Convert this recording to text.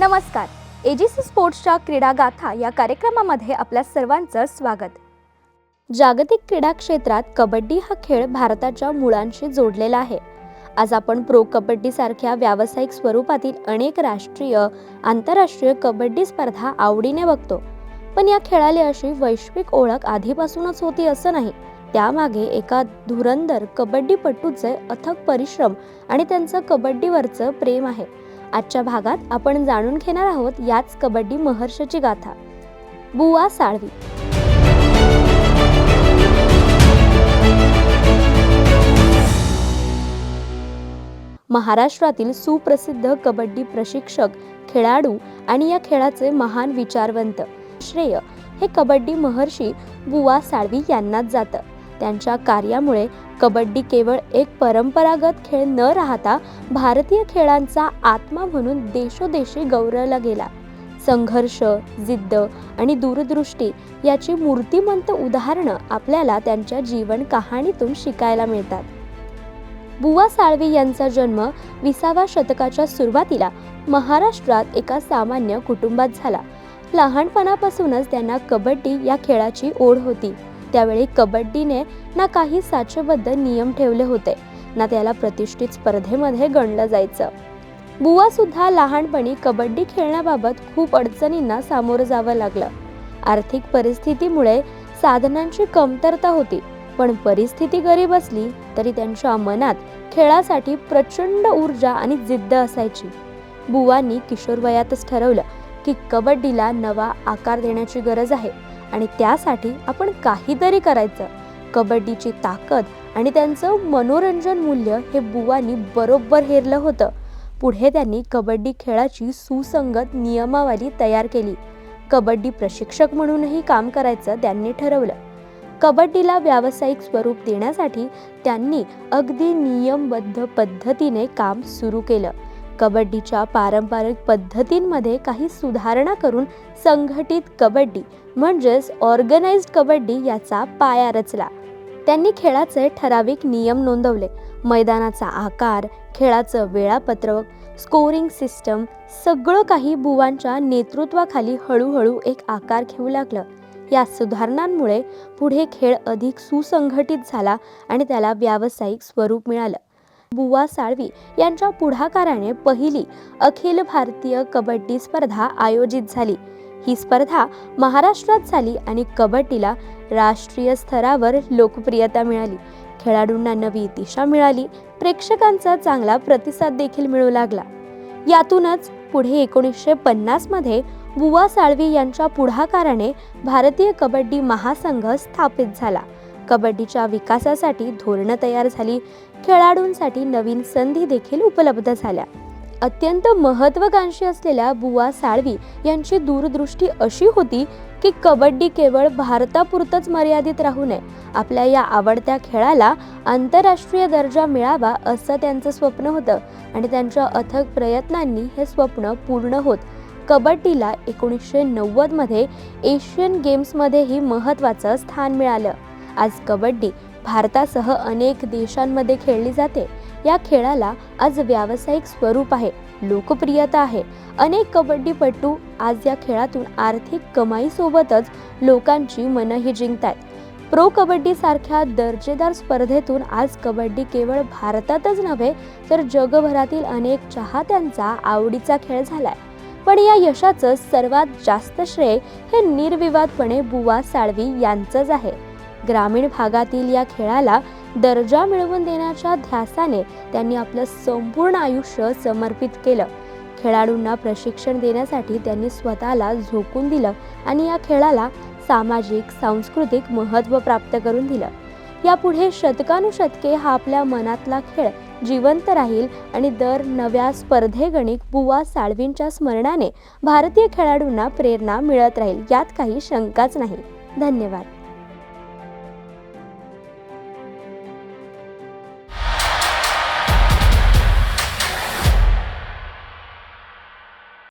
नमस्कार. एजीसी स्पोर्ट्सच्या क्रीडा गाथा या कार्यक्रमामध्ये आपल्या सर्वांचं स्वागत. जागतिक क्रीडा क्षेत्रात कबड्डी हा खेळ भारताच्या मुळांशी जोडलेला आहे. आज आपण प्रो कबड्डी सारख्या व्यावसायिक स्वरूपातील अनेक राष्ट्रीय आंतरराष्ट्रीय कबड्डी स्पर्धा आवडीने बघतो. पण या खेळाला अशी वैश्विक ओळख आधीपासूनच होती असं नाही. त्यामागे एका धुरंदर कबड्डीपटूचे अथक परिश्रम आणि त्यांचं कबड्डीवरचं प्रेम आहे. आजच्या भागात आपण जाणून घेणार आहोत याच कबड्डी महर्षची गाथा. बुवा साळवी. महाराष्ट्रातील सुप्रसिद्ध कबड्डी प्रशिक्षक खेळाडू आणि या खेळाचे महान विचारवंत श्रेय हे कबड्डी महर्षी बुवा साळवी यांनाच जातं. त्यांच्या कार्यामुळे कबड्डी केवळ एक परंपरागत खेळ न राहता भारतीय खेळांचा आत्मा म्हणून देशोदेशी गौरवला गेला. संघर्ष जिद्द आणि दूरदृष्टी याची मूर्तिमंत उदाहरणं आपल्याला त्यांच्या जीवन कहाणीतून शिकायला मिळतात. बुवा साळवी यांचा जन्म विसाव्या शतकाच्या सुरुवातीला महाराष्ट्रात एका सामान्य कुटुंबात झाला. लहानपणापासूनच त्यांना कबड्डी या खेळाची ओढ होती. त्यावेळी कबड्डीने ना काही साचेबद्ध नियम ठेवले होते ना त्याला प्रतिष्ठित स्पर्धेमध्ये गणलं जायचं. बुवा सुद्धा लहानपणी कबड्डी खेळण्याबाबत खूप अडचणींना सामोरं जावं लागलं. आर्थिक परिस्थितीमुळे साधनांची कमतरता होती पण परिस्थिती गरीब असली तरी त्यांच्या मनात खेळासाठी प्रचंड ऊर्जा आणि जिद्द असायची. बुवांनी किशोरवयातच ठरवलं की कबड्डीला नवा आकार देण्याची गरज आहे. आणि त्यासाठी आपण काहीतरी करायचं. कबड्डीची ताकद आणि त्यांचं मनोरंजन मूल्य हे बुवांनी बरोबर हेरलं होतं. पुढे त्यांनी कबड्डी खेळाची सुसंगत नियमावली तयार केली. कबड्डी प्रशिक्षक म्हणूनही काम करायचं त्यांनी ठरवलं. कबड्डीला व्यावसायिक स्वरूप देण्यासाठी त्यांनी अगदी नियमबद्ध पद्धतीने काम सुरू केलं. कबड्डीच्या पारंपरिक पद्धतींमध्ये काही सुधारणा करून संघटित कबड्डी म्हणजेच ऑर्गनाइज्ड कबड्डी याचा पाया रचला. त्यांनी खेळाचे ठराविक नियम नोंदवले. मैदानाचा आकार खेळाचं वेळापत्रक स्कोरिंग सिस्टम सगळं काही बुवांच्या नेतृत्वाखाली हळूहळू एक आकार घेऊ लागलं. या सुधारणांमुळे पुढे खेळ अधिक सुसंघटित झाला आणि त्याला व्यावसायिक स्वरूप मिळालं. बुवा साळवी यांच्या पुढाकाराने पहिली अखिल भारतीय कबड्डी स्पर्धा आयोजित झाली. ही स्पर्धा महाराष्ट्रात झाली आणि कबड्डीला राष्ट्रीय स्तरावर लोकप्रियता मिळाली. खेळाडूंना नवी दिशा मिळाली प्रेक्षकांचा चांगला प्रतिसाद देखील मिळू लागला. यातूनच पुढे एकोणीसशे पन्नासमध्ये बुवा साळवी यांच्या पुढाकाराने भारतीय कबड्डी महासंघ स्थापित झाला. कबड्डीच्या विकासासाठी धोरणं तयार झाली. खेळाडूंसाठी नवीन संधी देखील उपलब्ध झाल्या. अत्यंत महत्वाकांक्षी असलेल्या बुवा साळवी यांची दूरदृष्टी अशी होती की कबड्डी केवळ भारतापुरतच मर्यादित राहू नये. आपल्या या आवडत्या खेळाला आंतरराष्ट्रीय दर्जा मिळावा असं त्यांचं स्वप्न होतं आणि त्यांच्या अथक प्रयत्नांनी हे स्वप्न पूर्ण होत. कबड्डीला एकोणीसशे नव्वदमध्ये एशियन गेम्समध्येही महत्त्वाचं स्थान मिळालं. आज कबड्डी भारतासह अनेक देशांमध्ये खेळली जाते. या खेळाला आज व्यावसायिक स्वरूप आहे लोकप्रियता आहे. अनेक कबड्डीपटू आज या खेळातून आर्थिक कमाईसोबतच लोकांची मनही जिंकतात प्रो कबड्डी सारख्या दर्जेदार स्पर्धेतून आज कबड्डी केवळ भारतातच नव्हे तर जगभरातील अनेक चाहत्यांचा आवडीचा खेळ झालाय. पण या यशाचं सर्वात जास्त श्रेय हे निर्विवादपणे बुवा साळवी यांचंच आहे. ग्रामीण भागातील या खेळाला दर्जा मिळवून देण्याच्या ध्यासाने त्यांनी आपलं संपूर्ण आयुष्य समर्पित केलं. खेळाडूंना प्रशिक्षण देण्यासाठी त्यांनी स्वतःला झोकून दिलं आणि या खेळाला सामाजिक सांस्कृतिक महत्त्व प्राप्त करून दिलं. यापुढे शतकानुशतके हा आपल्या मनातला खेळ जिवंत राहील आणि दर नव्या स्पर्धेगणिक बुवा साळवींच्या स्मरणाने भारतीय खेळाडूंना प्रेरणा मिळत राहील यात काही शंकाच नाही. धन्यवाद.